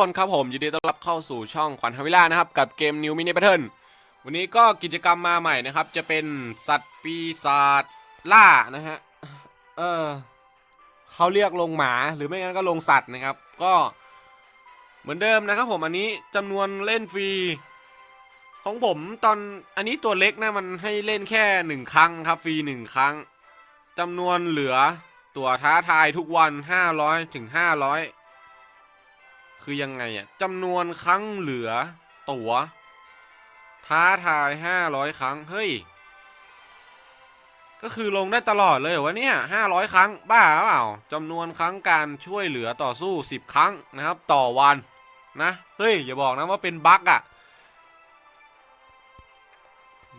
คนครับผมยินดีต้อนรับเข้าสู่ช่องขวัญฮาวิล่านะครับ กับเกม New Mini Battle วันนี้ก็กิจกรรมมาใหม่นะครับ จะเป็นสัตว์ปีศาจล่านะฮะเออเขาเรียกลงหมาหรือไม่งั้นก็ลงสัตว์นะครับ ก็เหมือนเดิมนะครับผมอันนี้จำนวนเล่นฟรี ของผมตอนอันนี้ตัวเล็กนะมันให้เล่นแค่หนึ่งครั้งครับฟรีหนึ่งครั้งจำนวนเหลือตัวท้าทายทุกวัน500ถึง500 คือยังไงอะจำนวนครั้งเหลือ ตั๋ว ท้าทาย500ครั้ง เฮ้ย ก็คือลงได้ตลอดเลยวะเนี่ย500ครั้ง บ้าเปล่าจำนวนครั้งการช่วยเหลือต่อสู้10ครั้งนะครับ ต่อวันนะ เฮ้ย อย่าบอกนะว่าเป็นบั๊กอะ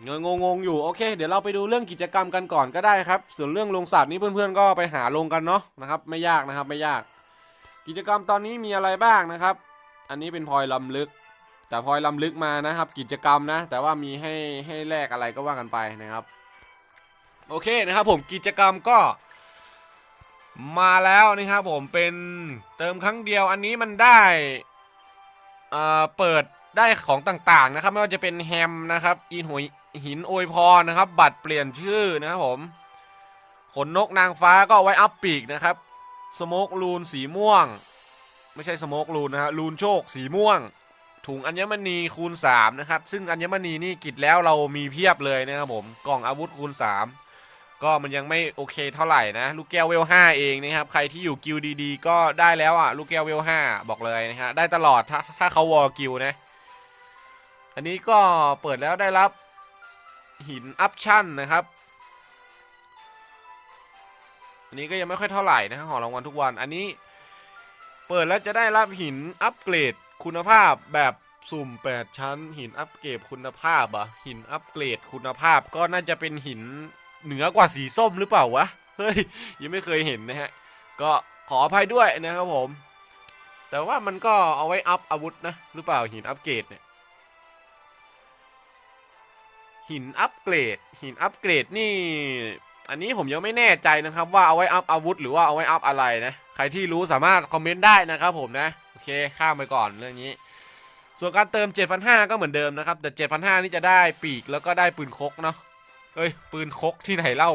เงงงงอยู่โอเค เดี๋ยวเราไปดูเรื่องกิจกรรมกันก่อนก็ได้ครับ ส่วนเรื่องลงสัตว์นี้เพื่อนๆก็ไปหาลงกันเนาะนะครับ ไม่ยากนะครับไม่ยาก กิจกรรมตอนนี้มีอะไรบ้างนะครับ อันนี้เป็นพลอยลำลึก แต่พลอยลำลึกมานะครับ กิจกรรมนะ แต่ว่ามีให้ให้แลกอะไรก็ว่ากันไปนะครับ โอเคนะครับผมกิจกรรมก็มาแล้วนะครับผมเป็นเติมครั้งเดียวอันนี้มันได้เอ่อเปิดได้ของต่างๆนะครับ ไม่ว่าจะเป็นแฮมนะครับอินหวยหินโอยพรนะครับ บัตรเปลี่ยนชื่อนะครับผม ขนนกนางฟ้าก็ไว้อัพปีกนะครับ สโมกลูนสีม่วง ไม่ใช่สโมกลูนนะฮะลูนโชคสีม่วง ถุงอัญมณีคูณ 3 นะครับ ซึ่งอัญมณีนี่กิจแล้วเรามีเพียบเลยนะครับผมกล่องอาวุธคูณ 3 ก็มันยังไม่โอเคเท่าไหร่นะ ลูกแก้วเวล 5 เองนะครับ ใครที่อยู่กิลดีๆ ก็ได้แล้วอะลูกแก้วเวล 5 บอกเลยนะฮะได้ตลอดถ้าถ้าเขาวอลกิลนะอันนี้ก็เปิดแล้วได้รับหินอัพชั่นนะครับ อันนี้ก็ยังไม่ค่อยเท่าไหร่นะฮะขอรางวัลทุกวันอันนี้ เปิดแล้วจะได้รับหินอัปเกรดคุณภาพแบบสุ่ม 8 ชั้น หินอัปเกรดคุณภาพอะหินอัปเกรดคุณภาพก็น่าจะเป็นหินเหนือกว่าสีส้มหรือเปล่าวะเฮ้ยยังไม่เคยเห็นนะฮะก็ขออภัยด้วยนะครับผม แต่ว่ามันก็เอาไว้อัพอาวุธนะหรือเปล่าหินอัปเกรดเนี่ยหินอัปเกรดหินอัปเกรดนี่ อันนี้ผมยังไม่แน่ใจนะครับว่าเอาไว้อัพอาวุธหรือว่าเอาไว้อัพอะไรนะ ใครที่รู้สามารถคอมเมนต์ได้นะครับผมนะ โอเคข้ามไปก่อนเรื่องนี้ ส่วนการเติม 7,500 ก็เหมือนเดิมนะครับ แต่ 7,500 นี่จะได้ปีกแล้วก็ได้ปืนคกเนาะเอ้ยปืนคกที่ไหนเล่า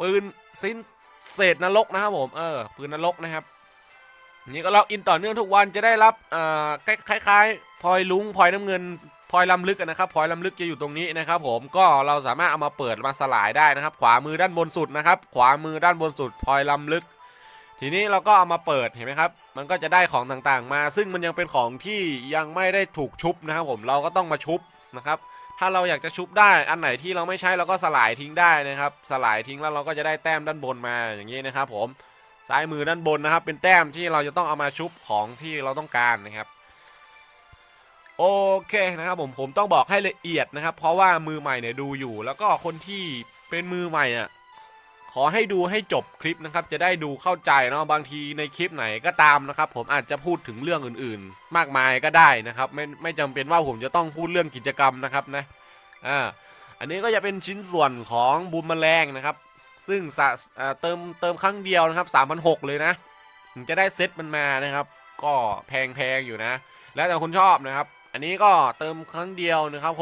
ปืนสิ้นเศษนรกนะครับผมเออปืนนรกนะครับนี่ก็ล็อกอินต่อเนื่องทุกวันจะได้รับอ่าคล้ายๆพลอยลุงพลอยน้ำเงิน พลอยลำลึกนะครับพลอยลำลึกจะอยู่ตรงนี้นะครับผมก็เราสามารถเอามาเปิดมาสลายได้นะครับ ขวามือด้านบนสุดนะครับ ขวามือด้านบนสุดพลอยลำลึก ทีนี้เราก็เอามาเปิดเห็นไหมครับ มันก็จะได้ของต่างๆ มา ซึ่งมันยังเป็นของที่ยังไม่ได้ถูกชุบนะครับผมเราก็ต้องมาชุบนะครับถ้าเราอยากจะชุบได้อันไหนที่เราไม่ใช้เราก็สลายทิ้งได้นะครับ สลายทิ้งแล้วเราก็จะได้แต้มด้านบนมาอย่างนี้นะครับ ผมซ้ายมือด้านบนนะครับ เป็นแต้มที่เราจะต้องเอามาชุบของที่เราต้องการนะครับ โอเคนะครับผมผมต้องบอกให้ละเอียดนะครับ เพราะว่ามือใหม่เนี่ยดูอยู่ แล้วก็คนที่เป็นมือใหม่อะขอให้ดูให้จบคลิปนะครับ จะได้ดูเข้าใจเนาะบางทีในคลิปไหนก็ตามนะครับ ผมอาจจะพูดถึงเรื่องอื่นๆ มากมายก็ได้นะครับ ไม่ไม่จำเป็นว่าผมจะต้องพูดเรื่องกิจกรรมนะครับนะอ่าอันนี้ก็จะเป็นชิ้นส่วนของบูมแมลงนะครับ ซึ่งสะเติมเติมครั้งเดียวนะครับ3,600เลยนะถึงจะได้เซตมันมานะครับ ก็แพงๆอยู่นะ แล้วแต่คนชอบนะครับ อันนี้ก็เติมครั้งเดียวนะครับ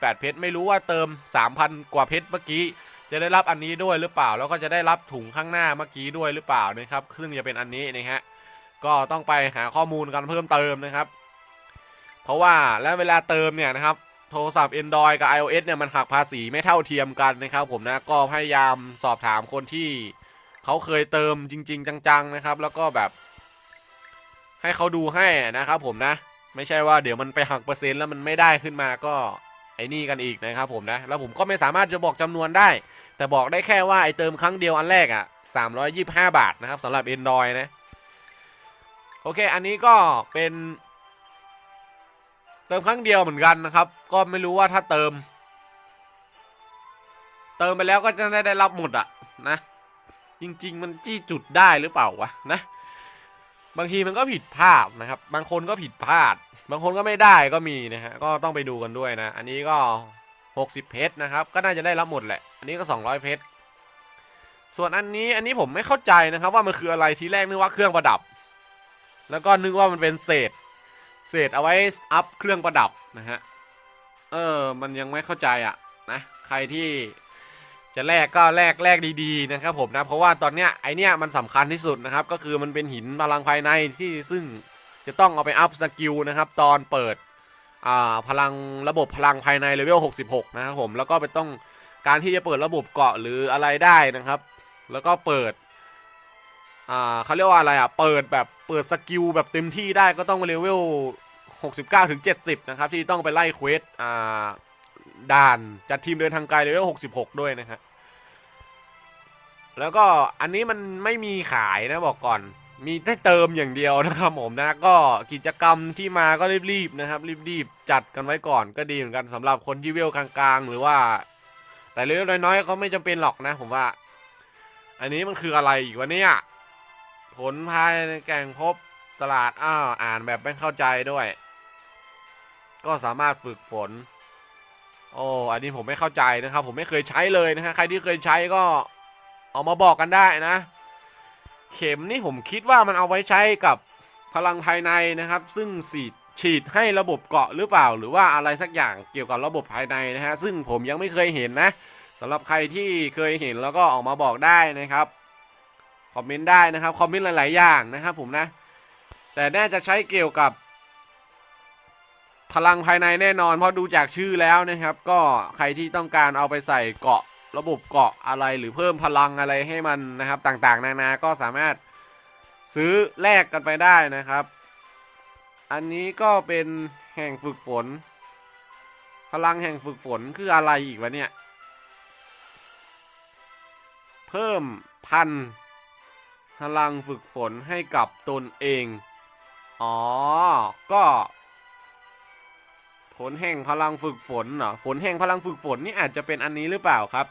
648 เพชร ไม่รู้ว่าเติม 3,000 กว่าเพชรเมื่อกี้ จะได้รับอันนี้ด้วยหรือเปล่า แล้วก็จะได้รับถุงข้างหน้าเมื่อกี้ด้วยหรือเปล่านะครับซึ่งจะเป็นอันนี้นะฮะ ก็ต้องไปหาข้อมูลกันเพิ่มเติมนะครับ เพราะว่าแล้วเวลาเติมเนี่ยนะครับ โทรศัพท์ Android กับ iOS เนี่ยมันหักภาษีไม่เท่าเทียมกันนะครับ ผมนะ ก็พยายามสอบถามคนที่เขาเคยเติมจริง ๆ จังๆนะครับ แล้วก็แบบ ให้เขาดูให้นะครับ ผมนะ ไม่ใช่ว่าเดี๋ยวมันไปหักเปอร์เซ็นต์แล้วมันไม่ได้ขึ้นมาก็ไอ้นี่กันอีกนะครับผมนะ แล้วผมก็ไม่สามารถจะบอกจำนวนได้ แต่บอกได้แค่ว่าไอ้เติมครั้งเดียวอันแรกอะ325 บาทนะครับสำหรับ Android นะ โอเค อันนี้ก็เป็น เติมครั้งเดียวเหมือนกันนะครับ ก็ไม่รู้ว่าถ้าเติม เติมไปแล้วก็จะได้ได้รับหมดอะนะ จริง ๆ มันจี้จุดได้หรือเปล่าวะนะ บางทีมันก็ผิดพลาดนะครับ บางคนก็ผิดพลาด บางคนก็ไม่ได้ก็มีนะฮะ ก็ต้องไปดูกันด้วยนะ อันนี้ก็ 60 เพชรนะครับ ก็น่าจะได้รับหมดแหละ อันนี้ก็ 200 เพชร ส่วนอันนี้ อันนี้ผมไม่เข้าใจนะครับว่ามันคืออะไรทีแรกนึกว่าเครื่องประดับ แล้วก็นึกว่ามันเป็นเศษ เศษเอาไว้อัพเครื่องประดับนะฮะ เออ มันยังไม่เข้าใจอะนะ ใครที่ จะแลกก็แลกแลกดีๆนะครับผมนะเพราะว่าตอนเนี้ยไอเนี้ยมันสำคัญที่สุดนะครับก็คือมันเป็นหินพลังภายในที่ซึ่งจะต้องเอาไปอัพสกิลนะครับตอนเปิดอ่าพลังระบบพลังภายในเลเวล66 นะครับผมแล้วก็ไปต้องการที่จะเปิดระบบเกาะหรืออะไรได้นะครับ แล้วก็เปิดอ่าเขาเรียกว่าอะไรอะเปิดแบบเปิดสกิลแบบเต็มที่ได้ก็ต้องเลเวล69ถึง70 นะครับที่ต้องไปไล่เควสอ่า ด่านจัดทีมเดินทางไกลเลเวล66 ด้วยนะฮะแล้วก็อันนี้มันไม่มีขายนะบอกก่อน มีได้เติมอย่างเดียวนะครับผมนะ ก็กิจกรรมที่มาก็รีบๆนะครับ รีบๆจัดกันไว้ก่อนก็ดีเหมือนกันสำหรับคนที่เวลกลางๆ หรือว่า แต่เลเวลน้อยๆเขาไม่จำเป็นหรอกนะ ผมว่า อันนี้มันคืออะไรอีกวะเนี่ยผลภายในแก่งพบตลาดอ้าวอ่านแบบไม่เข้าใจด้วย ก็สามารถฝึกฝน โอ้อันนี้ผมไม่เข้าใจนะครับ ผมไม่เคยใช้เลยนะฮะใครที่เคยใช้ก็เอามาบอกกันได้นะ เข็มนี่ผมคิดว่ามันเอาไว้ใช้กับพลังภายในนะครับ ซึ่งสีดฉีดให้ระบบเกาะหรือเปล่า หรือว่าอะไรสักอย่างเกี่ยวกับระบบภายในนะฮะซึ่งผมยังไม่เคยเห็นนะสำหรับใครที่เคยเห็นแล้วก็ออกมาบอกได้นะครับคอมเมนต์ได้นะครับคอมเมนต์หลาย ๆ อย่างนะครับผมนะ แต่น่าจะใช้เกี่ยวกับ พลังภายในแน่นอน เพราะดูจากชื่อแล้วนะครับ ก็ใครที่ต้องการเอาไปใส่เกาะระบบเกาะอะไรหรือเพิ่มพลังอะไรให้มันนะครับ ต่างๆ นานาก็สามารถซื้อแลกกันไปได้นะครับ อันนี้ก็เป็นแห่งฝึกฝน พลังแห่งฝึกฝนคืออะไรอีกวะเนี่ย เพิ่มพันพลังฝึกฝนให้กับตนเอง อ๋อ ก็ ผลแห่งพลังฝึกฝนเหรอผลแห่งพลังฝึกฝนนี่อาจจะเป็นอันนี้หรือเปล่าครับ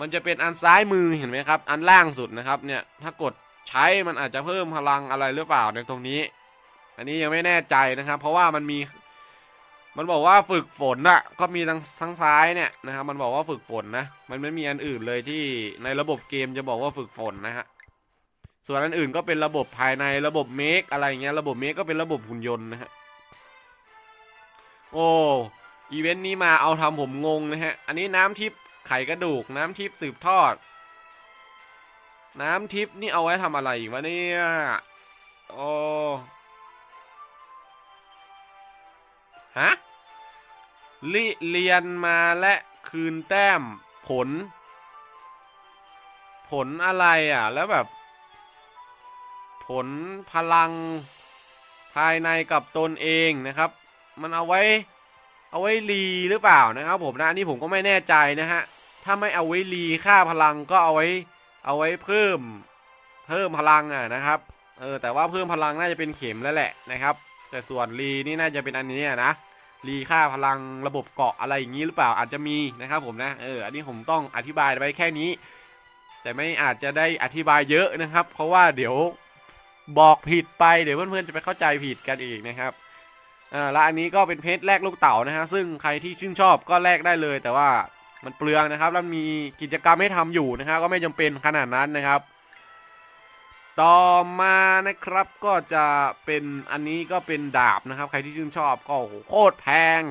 มันจะเป็นอันซ้ายมือเห็นไหมครับ อันล่างสุดนะครับเนี่ยถ้ากดใช้มันอาจจะเพิ่มพลังอะไรหรือเปล่าในตรงนี้ อันนี้ยังไม่แน่ใจนะครับ เพราะว่ามันมีมันบอกว่าฝึกฝนอะก็มีทั้งทั้งซ้ายเนี่ยนะครับ มันบอกว่าฝึกฝนนะ มันไม่มีอันอื่นเลยที่ในระบบเกมจะบอกว่าฝึกฝนนะฮะส่วนอันอื่นก็เป็นระบบภายในระบบเมคอะไรเงี้ยระบบเมคก็เป็นระบบหุ่นยนต์นะฮะ โอ้อีเวนต์นี้มาเอาทำผมงงนะฮะ อันนี้น้ำทิพย์ไข่กระดูก น้ำทิพย์สืบทอด น้ำทิพย์นี่เอาไว้ทำอะไรวะเนี่ย โอ้ฮะลิเรียนมาและคืนแต้มผล ผลอะไรอะ แล้วแบบ ผลพลังภายในกับตนเองนะครับ มันเอาไว้ เอาไว้รีหรือเปล่านะครับผมนะอันนี้ผมก็ไม่แน่ใจนะฮะถ้าไม่เอาไว้รีค่าพลังก็เอาไว้ เอาไว้เพิ่มเพิ่มพลังอะนะครับเออแต่ว่าเพิ่มพลังน่าจะเป็นเข็มแล้วแหละนะครับ แต่ส่วนรีนี่น่าจะเป็นอันนี้นะรีค่าพลังระบบเกาะอะไรอย่างนี้หรือเปล่าอาจจะมีนะครับผมนะเอออันนี้ผมต้องอธิบายไว้แค่นี้ แต่ไม่อาจจะได้อธิบายเยอะนะครับ เพราะว่าเดี๋ยวบอกผิดไปเดี๋ยวเพื่อนๆจะไปเข้าใจผิดกันอีกนะครับ อ่าแล้วอันนี้ก็เป็นเพชรแลกลูกเต๋านะฮะซึ่งใครที่ชื่นชอบก็แลกได้เลย แต่ว่ามันเปลืองนะครับ แล้วมีกิจกรรมให้ทำอยู่นะครับก็ไม่จำเป็นขนาดนั้นนะครับ ต่อมานะครับก็จะเป็นอันนี้ก็เป็นดาบนะครับ ใครที่ชื่นชอบก็โหโคตรแพง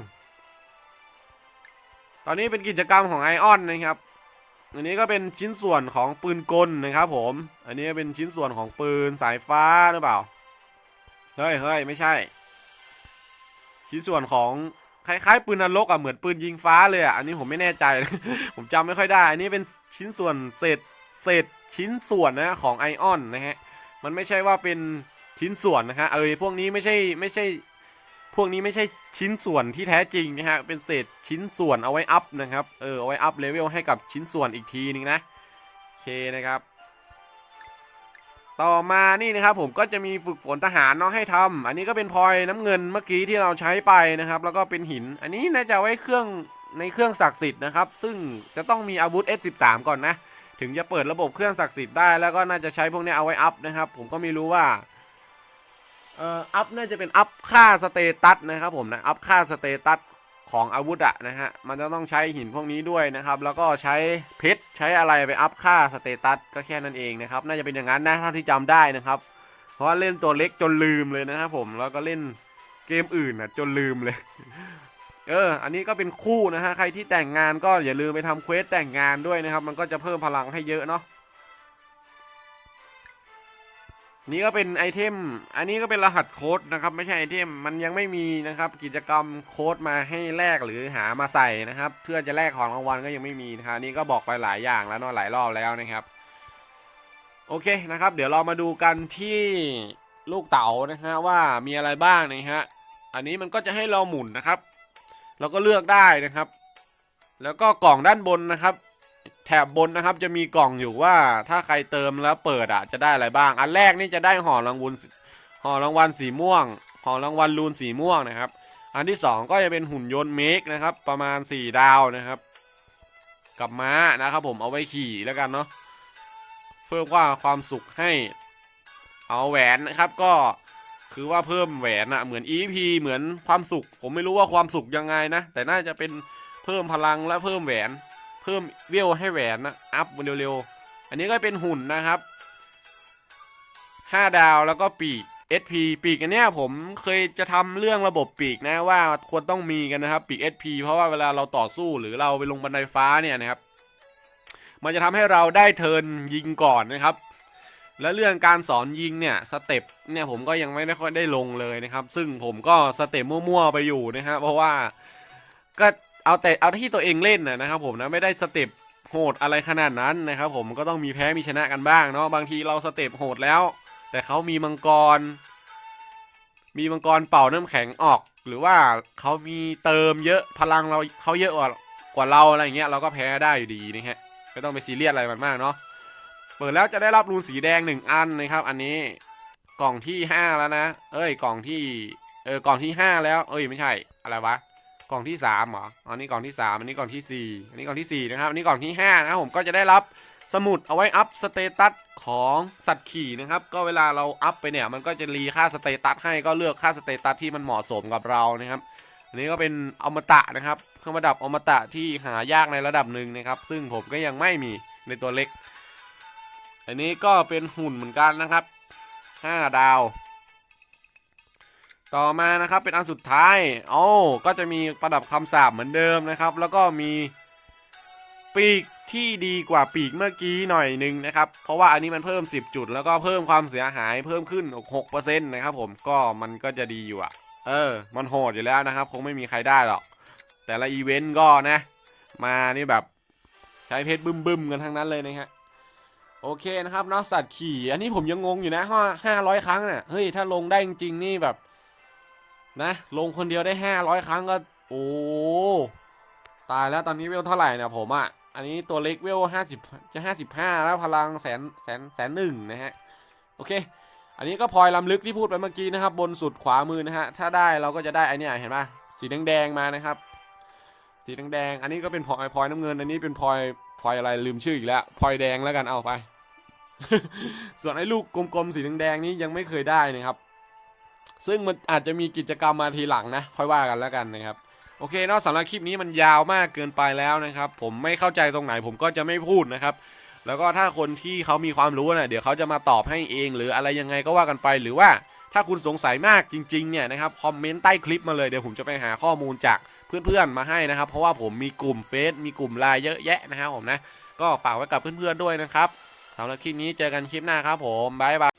ตอนนี้เป็นกิจกรรมของไอออนนะครับอันนี้ก็เป็นชิ้นส่วนของปืนกลนะครับผม อันนี้เป็นชิ้นส่วนของปืนสายฟ้าหรือเปล่า เฮ้ยเฮ้ยไม่ใช่ ชิ้นส่วนของคล้ายๆปืนนรกอะเหมือนปืนยิงฟ้าเลยอะอันนี้ผมไม่แน่ใจ ผมจำไม่ค่อยได้ อันนี้เป็นชิ้นส่วนเศษเศษชิ้นส่วนนะของไอออนนะฮะมันไม่ใช่ว่าเป็นชิ้นส่วนนะฮะเออพวกนี้ไม่ใช่ไม่ใช่ พวกนี้ไม่ใช่ชิ้นส่วนที่แท้จริงนะฮะเป็นเศษชิ้นส่วนเอาไว้อัพนะครับเออเอาไว้อัพเลเวลให้กับชิ้นส่วนอีกทีนึงนะโอเคนะครับ ต่อมานี่นะครับผมก็จะมีฝึกฝนทหารเนาะให้ทำอันนี้ก็เป็นพลอยน้ำเงินเมื่อกี้ที่เราใช้ไปนะครับ แล้วก็เป็นหิน อันนี้น่าจะไว้เครื่องในเครื่องศักดิ์สิทธิ์นะครับ ซึ่งจะต้องมีอาวุธ S13 ก่อนนะ ถึงจะเปิดระบบเครื่องศักดิ์สิทธิ์ได้แล้วก็น่าจะใช้พวกนี้เอาไว้อัพนะครับ ผมก็ไม่รู้ว่าเอ่ออัพน่าจะเป็นอัพค่าสเตตัสนะครับผมนะอัพค่าสเตตัส ของอาวุธอะนะฮะ มันจะต้องใช้หินพวกนี้ด้วยนะครับ แล้วก็ใช้เพชรใช้อะไรไปอัพค่าสเตตัสก็แค่นั้นเองนะครับ น่าจะเป็นอย่างนั้นนะเท่าที่จำได้นะครับ เพราะว่าเล่นตัวเล็กจนลืมเลยนะครับผม แล้วก็เล่นเกมอื่นอะจนลืมเลย เออ อันนี้ก็เป็นคู่นะฮะ ใครที่แต่งงานก็อย่าลืมไปทำเควสแต่งงานด้วยนะครับ มันก็จะเพิ่มพลังให้เยอะเนาะ นี่ก็เป็นไอเทม อันนี้ก็เป็นรหัสโค้ดนะครับ ไม่ใช่ไอเทม มันยังไม่มีนะครับ กิจกรรมโค้ดมาให้แลกหรือหามาใส่นะครับ เพื่อจะแลกของรางวัลก็ยังไม่มีนะครับอันนี่ก็บอกไปหลายอย่างแล้วเนาะหลายรอบแล้วนะครับ โอเคนะครับ เดี๋ยวเรามาดูกันที่ลูกเต๋านะฮะว่ามีอะไรบ้างนะฮะ อันนี้มันก็จะให้เราหมุนนะครับ เราก็เลือกได้นะครับ แล้วก็กล่องด้านบนนะครับ แถบบนนะครับจะมีกล่องอยู่ว่าถ้าใครเติมแล้วเปิดอะจะได้อะไรบ้าง อันแรกนี่จะได้ห่อรางวัลห่อรางวัลสีม่วงห่อรางวัลรูนสีม่วงนะครับ อันที่สองก็จะเป็นหุ่นยนต์เมกนะครับ ประมาณ 4 ดาวนะครับ กับม้านะครับผมเอาไว้ขี่แล้วกันเนาะเพิ่มว่าความสุขให้เอาแหวนนะครับก็คือว่าเพิ่มแหวนอะเหมือน EP เหมือนความสุข ผมไม่รู้ว่าความสุขยังไงนะ แต่น่าจะเป็นเพิ่มพลังและเพิ่มแหวน พิ่มเวลให้แหวนนะอัพเร็วๆ อันนี้ก็เป็นหุ่นนะครับ5ดาวแล้วก็ปีก SP ปีกอันเนี้ยผมเคยจะทำเรื่องระบบปีกนะว่าควรต้องมีกันนะครับปีก SP เพราะว่าเวลาเราต่อสู้หรือเราไปลงบันไดฟ้าเนี่ยนะครับ มันจะทำให้เราได้เทินยิงก่อนนะครับ และเรื่องการสอนยิงเนี่ยสเต็ปเนี่ยผมก็ยังไม่ได้ค่อยได้ลงเลยนะครับ ซึ่งผมก็สเต็ปมั่วๆไปอยู่นะฮะเพราะว่าก็ เอาแต่เอาที่ตัวเองเล่นนะนะครับผมนะไม่ได้สเต็ปโหดอะไรขนาดนั้นนะครับผมก็ต้องมีแพ้มีชนะกันบ้างเนาะบางทีเราสเต็ปโหดแล้ว แต่เขามีมังกร มีมังกรเป่าน้ำแข็งออก หรือว่าเขามีเติมเยอะพลังเราเขาเยอะกว่ากว่าเราอะไรเงี้ยเราก็แพ้ได้อยู่ดีนะฮะไม่ต้องไปซีเรียสอะไรมันมากเนาะเปิดแล้วจะได้รับรูนสีแดงหนึ่งอันนะครับ อันนี้กล่องที่ห้าแล้วนะ เอ้ยกล่องที่เออกล่องที่ห้าแล้ว เอ้ยไม่ใช่อะไรวะ กล่องที่สามเหรออันนี้กล่องที่สามอันนี้กล่องที่สี่อันนี้กล่องที่สี่นะครับ อันนี้กล่องที่ห้านะครับผมก็จะได้รับสมุดเอาไว้อัพสเตตัสของสัตว์ขี่นะครับ ก็เวลาเราอัพไปเนี่ย มันก็จะรีค่าสเตตัสให้ก็เลือกค่าสเตตัสที่มันเหมาะสมกับเรานะครับ อันนี้ก็เป็นอมตะนะครับ เครื่องประดับอมตะที่หายากในระดับหนึ่งนะครับ ซึ่งผมก็ยังไม่มีในตัวเล็ก อันนี้ก็เป็นหุ่นเหมือนกันนะครับ 5 ดาว ต่อมานะครับเป็นอันสุดท้ายโอ้ก็จะมีประดับคำสาบเหมือนเดิมนะครับ แล้วก็มีปีกที่ดีกว่าปีกเมื่อกี้หน่อยหนึ่งนะครับ เพราะว่าอันนี้มันเพิ่ม 10 จุด แล้วก็เพิ่มความเสียหายเพิ่มขึ้น 6%นะครับผมก็มันก็จะดีอยู่อะเออ มันโหดอยู่แล้วนะครับ คงไม่มีใครได้หรอก แต่ละอีเวนต์ก็นะ มานี่แบบใช้เพชรบึ้มๆกันทั้งนั้นเลยนะฮะโอเคนะครับนาะสัตว์ขี่ อันนี้ผมยังงงอยู่นะห้าห้าร้อยครั้งเนี่ยเฮ้ยถ้าลงได้จริงๆนี่แบบ นะ ลงคนเดียวได้ห้าร้อยครั้งก็ โอ้ ตายแล้วตอนนี้เวลเท่าไหร่เนี่ยผมอะ่ะ อันนี้ตัวเล็กเวลห้าสิบจะห้าสิบห้าแล้วพลังแสนแสนแสนหนึ่งนะฮะ โอเค อันนี้ก็พลอยลำลึกที่พูดไปเมื่อกี้นะครับ บนสุดขวามือนะฮะ ถ้าได้เราก็จะได้ไอเนี่ยเห็นปะสีแดงๆมานะครับ สีแดงๆ อันนี้ก็เป็นพลอยพลอยน้ำเงิน อันนี้เป็นพลอยพลอยอะไรลืมชื่ออีกแล้วพลอยแดงแล้วกันเอาไป ส่วนไอ้ลูกกลมๆสีแดงๆนี้ยังไม่เคยได้นะครับ ซึ่งมันอาจจะมีกิจกรรมมาทีหลังนะ ค่อยว่ากันแล้วกันนะครับ โอเคเนาะสำหรับคลิปนี้มันยาวมากเกินไปแล้วนะครับ ผมไม่เข้าใจตรงไหนผมก็จะไม่พูดนะครับ แล้วก็ถ้าคนที่เขามีความรู้นะเดี๋ยวเขาจะมาตอบให้เอง หรืออะไรยังไงก็ว่ากันไปหรือว่าถ้าคุณสงสัยมากจริงๆเนี่ยนะครับคอมเมนต์ใต้คลิปมาเลยเดี๋ยวผมจะไปหาข้อมูลจากเพื่อนๆมาให้นะครับ เพราะว่าผมมีกลุ่มเฟซมีกลุ่มไลน์เยอะแยะนะครับผมนะก็ฝากไว้กับเพื่อนๆด้วยนะครับสำหรับคลิปนี้เจอกันคลิปหน้าครับผมบ๊ายบาย